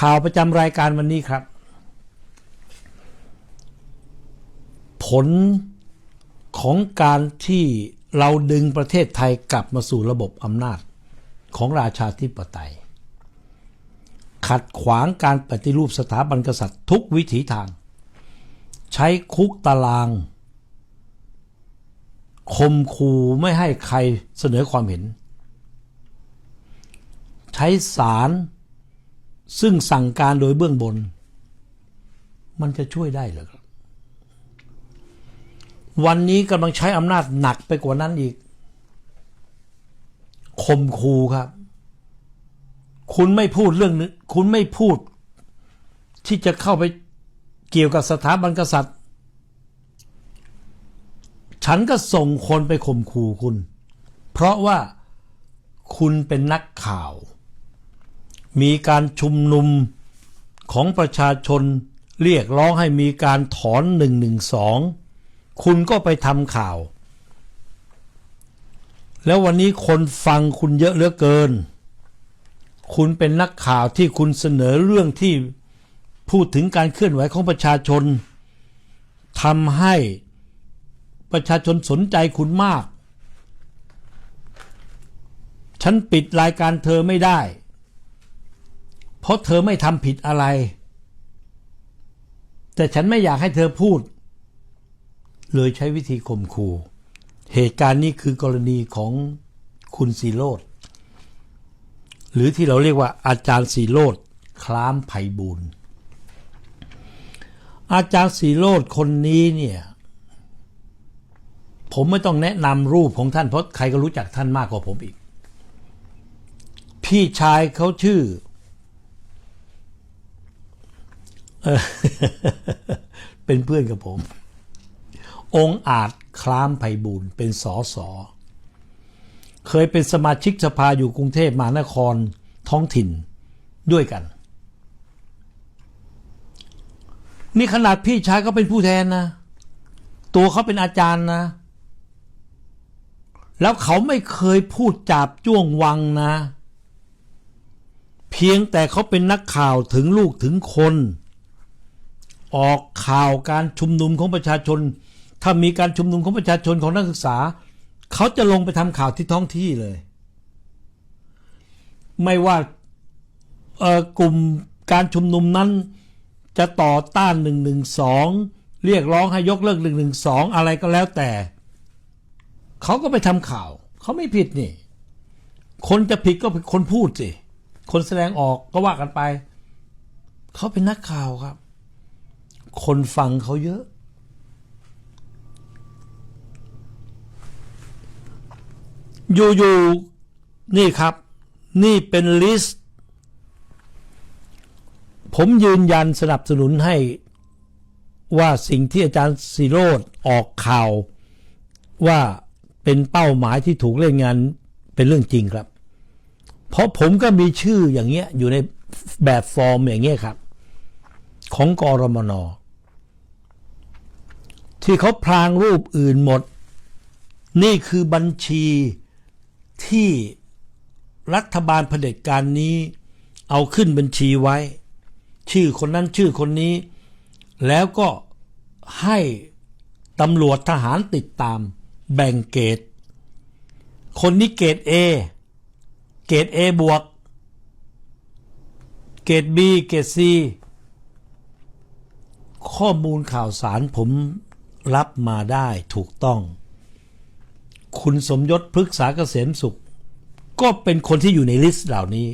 ข่าวประจำรายการวันนี้ครับ ผลของการที่เราดึงประเทศไทยกลับมาสู่ระบบอำนาจของราชาธิปไตย ขัดขวางการปฏิรูปสถาบันกษัตริย์ทุกวิถีทาง ใช้คุกตารางคมคูไม่ให้ใครเสนอความเห็น ใช้สาร ซึ่งสั่งการโดยเบื้องบน มันจะช่วยได้หรือครับ วันนี้กำลังใช้อำนาจหนักไปกว่านั้นอีกคมคูครับ คุณไม่พูดเรื่องนึงคุณไม่พูด ที่จะเข้าไปเกี่ยวกับสถาบันกษัตริย์ ฉันก็ส่งคนไปข่มขู่คุณ เพราะว่าคุณเป็นนักข่าว มีการชุมนุมของประชาชนเรียกร้องให้มีการถอนหนึ่งหนึ่งสองคุณก็ไปทำข่าว แล้ววันนี้คนฟังคุณเยอะเหลือเกิน คุณเป็นนักข่าวที่คุณเสนอเรื่องที่พูดถึงการเคลื่อนไหวของประชาชนทำให้ประชาชนสนใจคุณมาก ฉันปิดรายการเธอไม่ได้ เพราะเธอไม่ทำผิดอะไร แต่ฉันไม่อยากให้เธอพูด เลยใช้วิธีข่มขู่เหตุการณ์นี้คือกรณีของคุณสีโรดหรือที่เราเรียกว่าอาจารย์สีโรดคล้ามไพบูลย์อาจารย์สีโรดคนนี้เนี่ย ผมไม่ต้องแนะนำรูปของท่านเพราะใครก็รู้จักท่านมากกว่าผมอีก พี่ชายเขาชื่อ เป็นเพื่อนกับผม องค์อาจคล้ามไพบูลเป็นสอสอเคยเป็นสมาชิกสภาอยู่กรุงเทพมหานครท้องถิ่นด้วยกัน นี่ขนาดพี่ชายก็เป็นผู้แทนนะ ตัวเขาเป็นอาจารย์นะ แล้วเขาไม่เคยพูดจาบจ้วงวังนะ เพียงแต่เขาเป็นนักข่าวถึงลูกถึงคน ออกข่าวการชุมนุมของประชาชน ถ้ามีการชุมนุมของประชาชนของนักศึกษา เขาจะลงไปทำข่าวที่ท้องที่เลย ไม่ว่าเอ่อกลุ่มการชุมนุมนั้นจะต่อต้านหนึ่งหนึ่งสองเรียกร้องให้ยกเลิกหนึ่งหนึ่งสองอะไรก็แล้วแต่ เขาก็ไปทำข่าว เขาไม่ผิดนี่ คนจะผิดก็เป็นคนพูดสิ คนแสดงออกก็ว่ากันไป เขาเป็นนักข่าวครับ คนฟังเขาเยอะ อยู่ๆนี่ครับ นี่เป็นลิสต์ ผมยืนยันสนับสนุนให้ว่าสิ่งที่อาจารย์สิโรธออกข่าว ว่าเป็นเป้าหมายที่ถูกเล่นงานเป็นเรื่องจริงครับ เพราะผมก็มีชื่ออย่างเงี้ยอยู่ในแบบฟอร์มอย่างเงี้ยครับ ของกรมน ที่เขาพรางรูปอื่นหมด นี่คือบัญชีที่รัฐบาลเผด็จการนี้ เอาขึ้นบัญชีไว้ ชื่อคนนั้นชื่อคนนี้ แล้วก็ให้ตำรวจทหารติดตาม แบ่งเกรดคนนี้เกรด A เกรด A บวก เกรด B เกรด C ข้อมูลข่าวสารผม รับมาได้ถูกต้อง คุณสมยศพฤกษาเกษมสุข ก็เป็นคนที่อยู่ในลิสต์เหล่านี้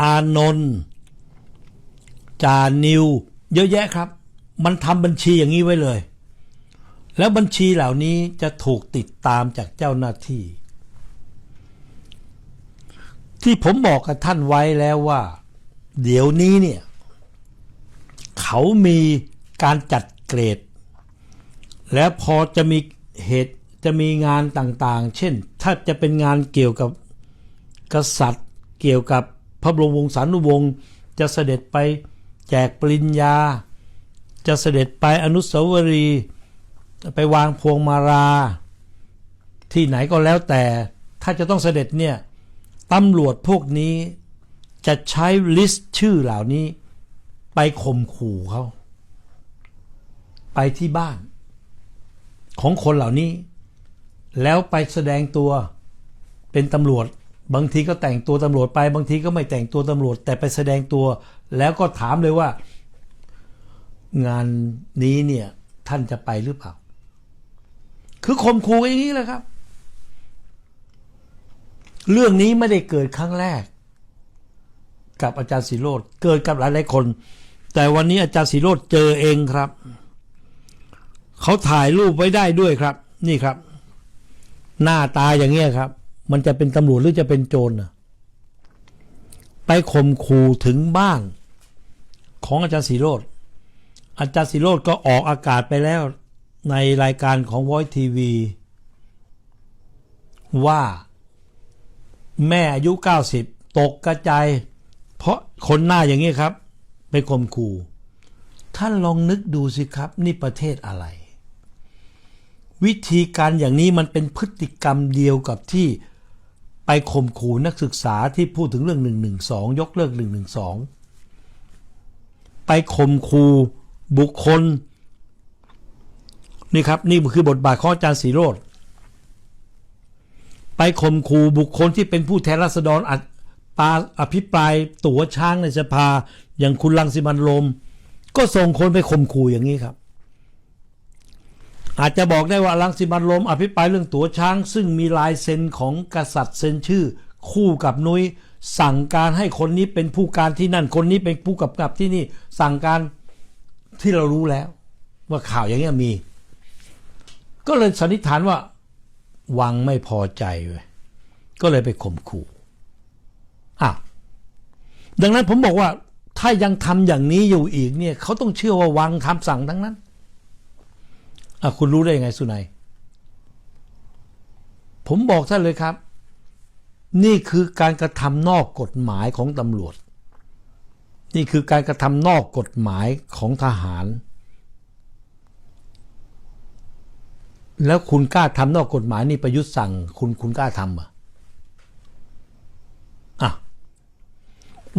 อานนท์จานิว เยอะแยะครับ มันทำบัญชีอย่างนี้ไว้เลย แล้วบัญชีเหล่านี้จะถูกติดตามจากเจ้าหน้าที่ ที่ผมบอกกับท่านไว้แล้วว่า เดี๋ยวนี้เนี่ย เขามีการจัดเกรด แล้วพอจะมีเหตุจะมีงานต่างๆ เช่น ถ้าจะเป็นงานเกี่ยวกับกษัตริย์ เกี่ยวกับพระบรมวงศานุวงศ์จะเสด็จไปแจกปริญญา จะเสด็จไปอนุสาวรีย์ไปวางพวงมาลาที่ไหนก็แล้วแต่ ถ้าจะต้องเสด็จเนี่ยตำรวจพวกนี้จะใช้ลิสต์ชื่อเหล่านี้ ไปข่มขู่เขา ไปที่บ้าน ของคนเหล่านี้ แล้วไปแสดงตัวเป็นตำรวจ บางทีก็แต่งตัวตำรวจไป บางทีก็ไม่แต่งตัวตำรวจ แต่ไปแสดงตัวแล้วก็ถามเลยว่า งานนี้เนี่ยท่านจะไปหรือเปล่า คือข่มขู่อย่างนี้แหละครับ เรื่องนี้ไม่ได้เกิดครั้งแรก กับอาจารย์สิโรธเกิดกับหลายๆคน แต่วันนี้อาจารย์สิโรธเจอเองครับ เขาถ่ายรูปไว้ได้ด้วยครับ นี่ครับ หน้าตาอย่างเงี้ยครับ มันจะเป็นตำรวจหรือจะเป็นโจรนะไปข่มขู่ถึงบ้าน ของอาจารย์สิโรธอาจารย์สิโรธก็ออกอากาศไปแล้วในรายการของ Voice TV ว่าแม่อายุ 90 ตกกระจายเพราะคนหน้าอย่างนี้ครับ ไปข่มขู่ ท่านลองนึกดูสิครับ นี่ประเทศอะไร วิธีการอย่างนี้มันเป็นพฤติกรรมเดียวกับที่ไปข่มขู่นักศึกษาที่พูดถึงเรื่อง 112 ยกเลิก 112 ไปข่มขู่บุคคล นี่ครับ นี่คือบทบาทของอาจารย์สีโรธไปข่มขู่บุคคลที่เป็นผู้แทนราษฎรอัดปาอภิปรายตั๋วช้างในสภา อย่างคุณลังสิมันโรมก็ส่งคนไปข่มขู่อย่างนี้ครับ อาจจะบอกได้ว่าลังสิมันโรมอภิปรายเรื่องตั๋วช้าง ซึ่งมีลายเซ็นของกษัตริย์เซ็นชื่อ คู่กับนุ้ย สั่งการให้คนนี้เป็นผู้การที่นั่นคนนี้เป็นผู้กำกับที่นี่ สั่งการที่เรารู้แล้ว ว่าข่าวอย่างนี้มี ก็เลยสันนิษฐานว่า วังไม่พอใจเว้ยก็เลยไปข่มขู่อ้าวดังนั้นผมบอกว่าถ้ายังทำอย่างนี้อยู่อีกเนี่ย เขาต้องเชื่อว่าวังคำสั่งทั้งนั้น อะคุณรู้ได้ยังไงสุนัย ผมบอกท่านเลยครับ นี่คือการกระทำนอกกฎหมายของตำรวจ นี่คือการกระทำนอกกฎหมายของทหาร แล้วคุณกล้าทำนอกกฎหมายนี่ประยุทธ์สั่ง คุณคุณกล้าทำเหรออะ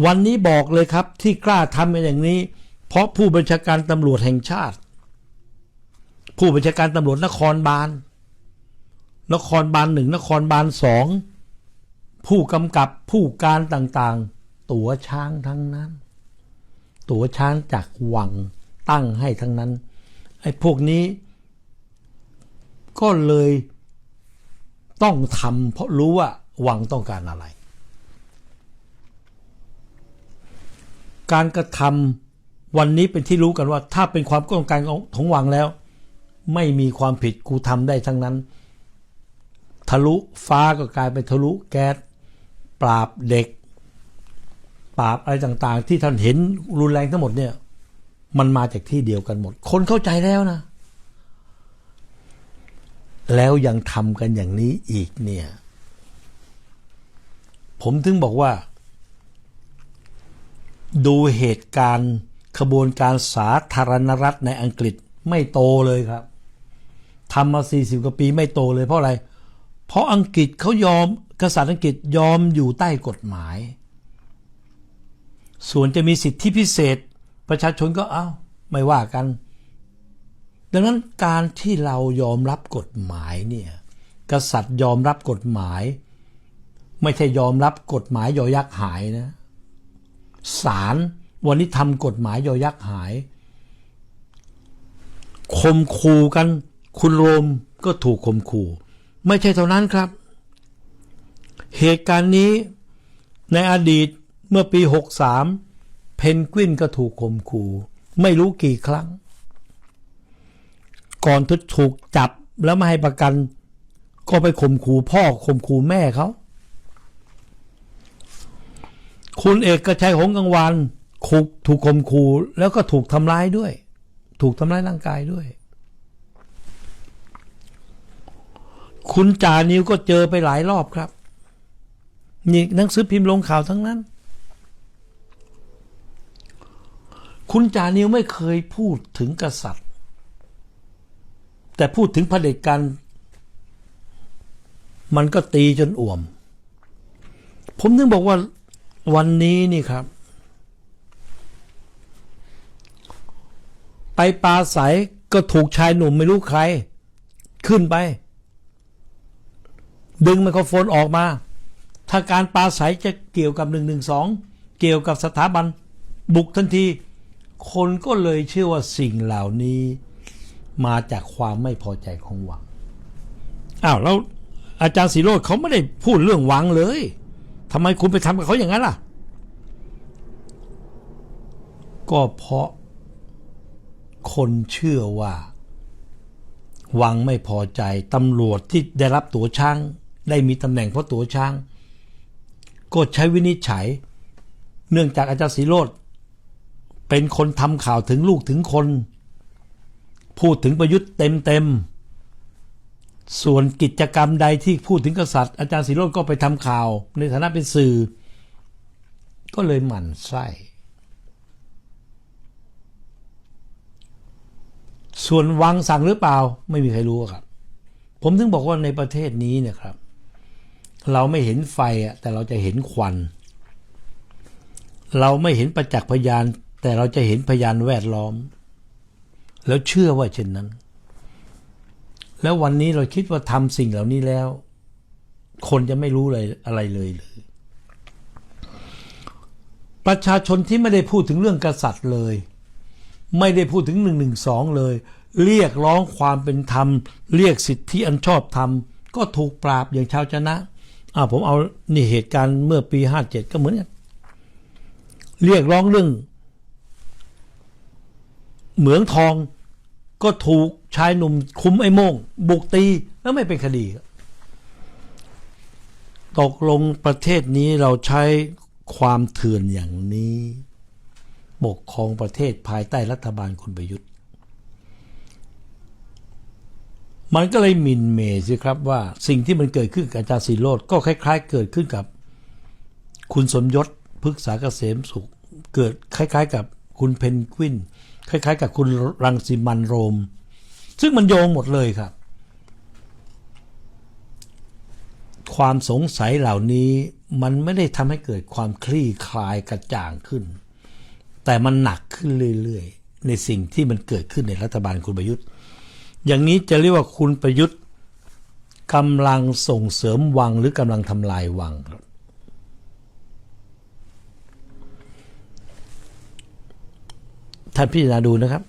วันนี้บอกเลยครับที่กล้าทำอย่างนี้ เพราะผู้บัญชาการตำรวจแห่งชาติ ผู้บัญชาการตำรวจนครบาลนครบาลหนึ่งนครบาลสองผู้กำกับผู้การต่างๆ ตัวช้างทั้งนั้น ตัวช้างจากวังตั้งให้ทั้งนั้นไอ้พวกนี้ ก็เลยต้องทำเพราะรู้ว่าวังต้องการอะไร การกระทำวันนี้เป็นที่รู้กันว่า ถ้าเป็นความต้องการของวังแล้ว ไม่มีความผิดกูทำได้ทั้งนั้น ทะลุฟ้าก็กลายเป็นทะลุแก๊สปราบเด็ก ปราบอะไรต่างๆ ที่ท่านเห็นรุนแรงทั้งหมดเนี่ย มันมาจากที่เดียวกันหมด คนเข้าใจแล้วนะ แล้วยังทำกันอย่างนี้อีกเนี่ย ผมถึงบอกว่า ดูเหตุการณ์ขบวนการสาธารณรัฐในอังกฤษไม่โตเลยครับ ทำมา 40 กว่าปีไม่โตเลยเพราะอะไร เพราะอังกฤษเขายอมกษัตริย์อังกฤษยอมอยู่ใต้กฎหมาย ส่วนจะมีสิทธิพิเศษ ประชาชนก็เอา้าไม่ว่ากัน ดังนั้นการที่เรายอมรับกฎหมายเนี่ยกษัตริย์ยอมรับกฎหมาย ไม่ใช่ยอมรับกฎหมายยอยักษ์หายนะศาลวันนี้ทำกฎหมายยอยักษ์หายคมคูกัน คุณโรมก็ถูกคมคูไม่ใช่เท่านั้นครับ เหตุการณ์นี้ในอดีตเมื่อปี 63 เพนกวินก็ถูกคมคูไม่รู้กี่ครั้ง ก่อนที่ถูกจับแล้วไม่ให้ประกัน ก็ไปข่มขู่พ่อข่มขู่แม่เขาคุณเอกกชัยหงส์กังวานถูกถูกข่มขู่แล้วก็ถูกทำร้ายด้วย ถูกทำร้ายร่างกายด้วย คุณจานิวก็เจอไปหลายรอบครับ นี่หนังสือพิมพ์ลงข่าวทั้งนั้น คุณจานิวไม่เคยพูดถึงกษัตริย์ แต่พูดถึงเผด็จการมันก็ตีจนอ่วม ผมถึงบอกว่าวันนี้นี่ครับ ไปปลาใสก็ถูกชายหนุ่มไม่รู้ใคร ขึ้นไป ดึงไมโครโฟนออกมา ถ้าการปลาใสจะเกี่ยวกับหนึ่งหนึ่งสองเกี่ยวกับสถาบันบุกทันที คนก็เลยเชื่อว่าสิ่งเหล่านี้มาจากความไม่พอใจของหวัง อ้าวแล้วอาจารย์สีโรดเขาไม่ได้พูดเรื่องหวังเลย ทำไมคุณไปทำกับเขาอย่างนั้นล่ะ ก็เพราะคนเชื่อว่า วังไม่พอใจตำรวจที่ได้รับตัวช้าง ได้มีตำแหน่งเพราะตัวช้าง ก็ใช้วินิจฉัย เนื่องจากอาจารย์สีโรดเป็นคนทำข่าวถึงลูกถึงคน พูดถึงประยุทธ์เต็มเต็มๆส่วนกิจกรรมใดที่พูดถึงกษัตริย์ อาจารย์สีโรดก็ไปทำข่าว ในฐานะเป็นสื่อ ก็เลยหมั่นไส้ ส่วนวังสั่งหรือเปล่าไม่มีใครรู้ครับ ผมถึงบอกว่าในประเทศนี้เนี่ยครับ เราไม่เห็นไฟอะแต่เราจะเห็นควัน เราไม่เห็นประจักษ์พยาน แต่เราจะเห็นพยานแวดล้อม แล้วเชื่อว่าเช่นนั้น แล้ววันนี้เราคิดว่าทำสิ่งเหล่านี้แล้ว คนจะไม่รู้อะไรอะไรเลยเลยประชาชนที่ไม่ได้พูดถึงเรื่องกษัตริย์เลย ไม่ได้พูดถึงหนึ่งหนึ่งสองเลย เรียกร้องความเป็นธรรม เรียกสิทธิอันชอบธรรมก็ถูกปราบอย่างชาวชนะ อ่าผมเอานี่เหตุการณ์เมื่อปีห้าเจ็ดก็เหมือนกันเรียกร้องเรื่อง เหมืองทองก็ถูกชายหนุ่มคุมไอ้โมง บุกตีแล้วไม่เป็นคดี ตกลงประเทศนี้เราใช้ความเถื่อนอย่างนี้ปกครองประเทศภายใต้รัฐบาลคุณประยุทธ์ มันก็เลยมินเมย์สิครับว่าสิ่งที่มันเกิดขึ้นกับอาจารย์สีโรดก็คล้าย ๆ เกิดขึ้นกับ คุณสมยศพฤกษาเกษมสุข เกิดคล้าย ๆ กับคุณเพนกวิน คล้าย ๆ กับคุณรังสิมันโรม ซึ่งมันโยงหมดเลยครับ ความสงสัยเหล่านี้มันไม่ได้ทำให้เกิดความคลี่คลายกระจ่างขึ้น แต่มันหนักขึ้นเรื่อยๆ ในสิ่งที่มันเกิดขึ้นในรัฐบาลคุณประยุทธ์ อย่างนี้จะเรียกว่าคุณประยุทธ์กำลังส่งเสริมวังหรือกำลังทำลายวังครับท่านพิจารณาดูนะครับ